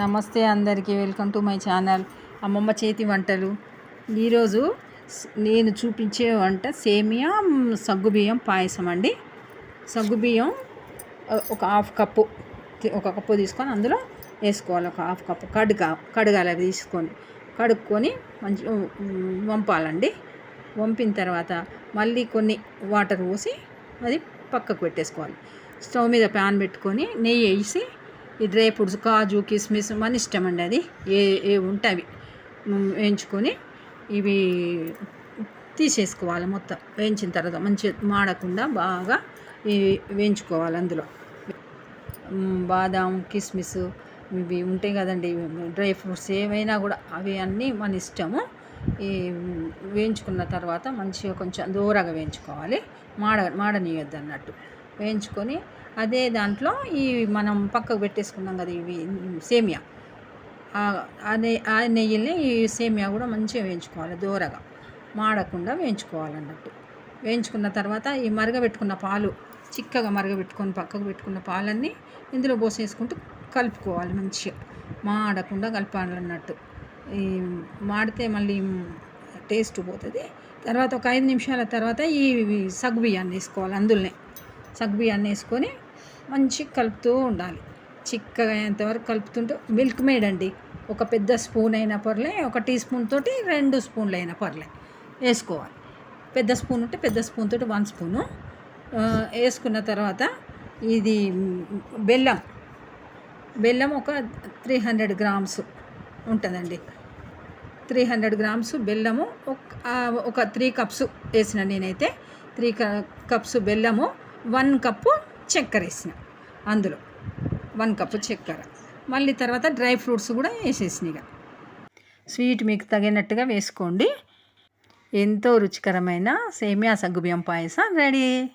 నమస్తే అందరికీ. Welcome to my channel. అమ్మమ్మ చేతి వంటలు. ఈరోజు నేను చూపించే వంట సేమియా సగ్గుబియ్యం పాయసం అండి. సగ్గుబియ్యం ఒక హాఫ్ కప్పు ఒక కప్పు తీసుకొని అందులో వేసుకోవాలి. ఒక హాఫ్ కప్పు కడుగ కడగాలి అవి తీసుకొని. కడుక్కొని మంచి వంపాలండి. వంపిన తర్వాత మళ్ళీ కొన్ని వాటర్ పోసి అది పక్కకు పెట్టేసుకోవాలి. స్టవ్ మీద ప్యాన్ పెట్టుకొని నెయ్యి వేసి ఈ డ్రై ఫ్రూట్స్ కాజు కిస్మిస్ మన ఇష్టం అండి అది. ఏ ఏ ఉంటే అవి. వేయించుకొని ఇవి తీసేసుకోవాలి మొత్తం. వేయించిన తర్వాత మంచిగా మాడకుండా బాగా ఇవి వేయించుకోవాలి అందులో. బాదాం కిస్మిస్ ఇవి ఉంటాయి కదండి. డ్రై ఫ్రూట్స్ ఏవైనా కూడా అవి అన్నీ మన ఇష్టము. ఈ వేయించుకున్న తర్వాత మంచిగా కొంచెం దూరగా వేయించుకోవాలి. మాడ మాడనీయొద్దు అన్నట్టు. వేయించుకొని అదే దాంట్లో ఈ మనం పక్కకు పెట్టేసుకున్నాం కదా ఇవి సేమియా. ఆ- అదే ఆ నెయ్యిని ఈ సేమియా కూడా మంచిగా వేయించుకోవాలి దూరగా. మాడకుండా వేయించుకోవాలన్నట్టు. వేయించుకున్న తర్వాత ఈ మరగబెట్టుకున్న పాలు చిక్కగా మరగబెట్టుకొని పక్కకు పెట్టుకున్న పాలన్నీ ఇందులో పోసేసుకుంటూ కలుపుకోవాలి మంచిగా. మాడకుండా కలపాలన్నట్టు. ఈ మాడితే మళ్ళీ టేస్ట్ పోతుంది. తర్వాత ఒక ఐదు నిమిషాల తర్వాత ఈ సగ్గు బియ్యాన్ని వేసుకోవాలి అందులోనే. సగ్గు బియ్యాన్ని వేసుకొని మంచిగా కలుపుతూ ఉండాలి. చిక్కగా అయ్యేంతవరకు కలుపుతుంటే మిల్క్ మేడ్ అండి. ఒక పెద్ద స్పూన్ అయినా పర్లే ఒక టీ స్పూన్ తోటి రెండు స్పూన్లు అయినా పర్లే. వేసుకోవాలి. పెద్ద స్పూన్ ఉంటే పెద్ద స్పూన్ తోటి వన్ స్పూను. వేసుకున్న తర్వాత ఇది బెల్లం. బెల్లం ఒక త్రీ హండ్రెడ్ గ్రామ్స్ ఉంటుందండి. త్రీ హండ్రెడ్ గ్రామ్స్ బెల్లము ఒక ఒక త్రీ కప్స్ వేసిన నేనైతే త్రీ కప్స్ బెల్లము వన్ కప్పు చక్కెర వేసిన. అందులో వన్ కప్పు చక్కెర. మళ్ళీ తర్వాత డ్రై ఫ్రూట్స్ కూడా వేసేసిన ఇక. స్వీట్ మీకు తగినట్టుగా వేసుకోండి. ఎంతో రుచికరమైన సేమియా సగ్గుబియ్యం పాయసం రెడీ.